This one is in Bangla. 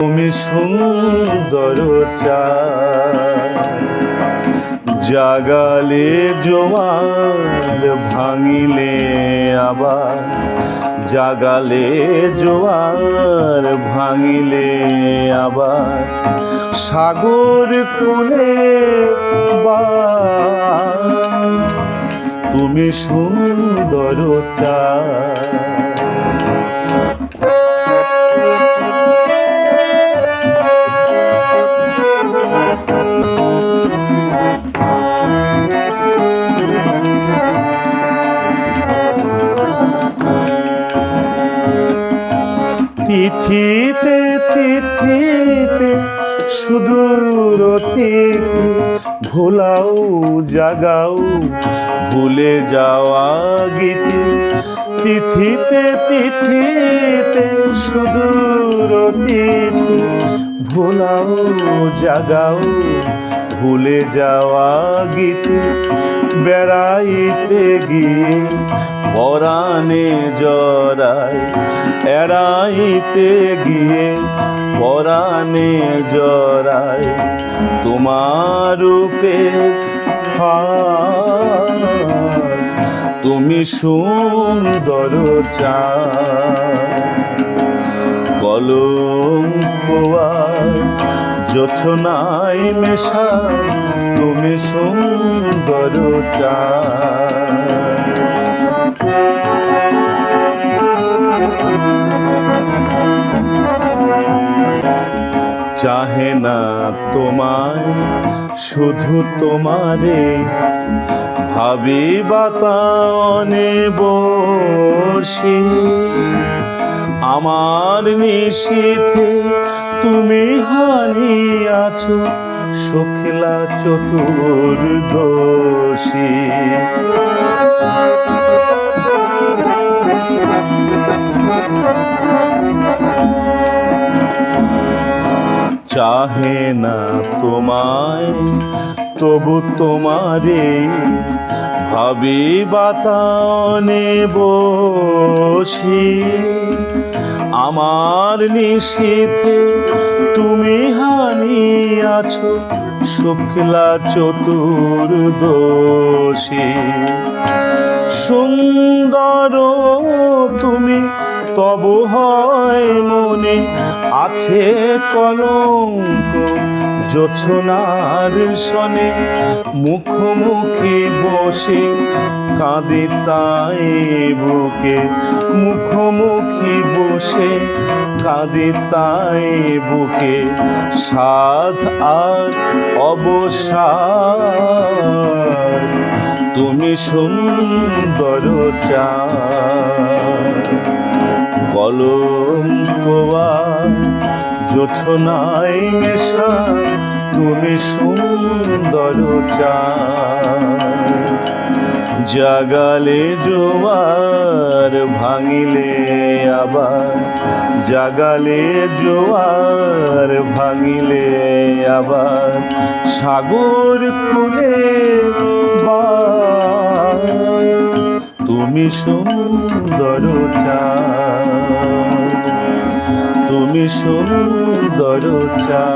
তুমি সুন্দর জাগালে জোয়ার ভাঙিলে আবার। জাগালে জোয়ার ভাঙিলে আবার। সাগর কোলে বা তুমি সুন্দর চাঁদ তিথিতে তিথিতে, সুদূর তিথি, ভোলাও, জাগাও, ভুলে যাওয়া গীতি তিথিতে তিথিতে, সুদূর তিথি, ভোলাও, জাগাও, ভুলে যাওয়া গীতি বেড়াইতে গিয়ে পরাণে জড়ায় এড়াইতে গিয়ে পরাণে জড়ায় তোমার রূপে তুমি সুন্দর চা কলঙ্কোয়া জোছনাই মেশা, তুমি সুন্দর চা চাহে না তোমায়, শুধু তোমারে। ভাবি বাতানে বসি, আমার নিশীথে তুমি হানি আছো, শুক্লা চতুর্দশী। চাহে না তোমায় তবু তোমারে ভাবি বাতানে বসি। আমার নিশীথে তুমি হানি আছো, শুক্লা চতুর্দশী। সুন্দর তুমি, তবু হয় মনে আছে কলঙ্ক, জোছনার সনে মুখোমুখি বসে কাঁদে তাই বুকে মুখোমুখি বসে কাঁদে তাই বুকে সাধ আর অবসাদ। তুমি সুন্দর চা কলঙ্কোয়া জোছনাই মেশা তুমি সুন্দর জাগালে জোয়ার, ভাঙিলে আবার। জাগালে জোয়ার, ভাঙিলে আবার। সাগর কুলে তুমি সুন্দর তুমি সুন্দর চা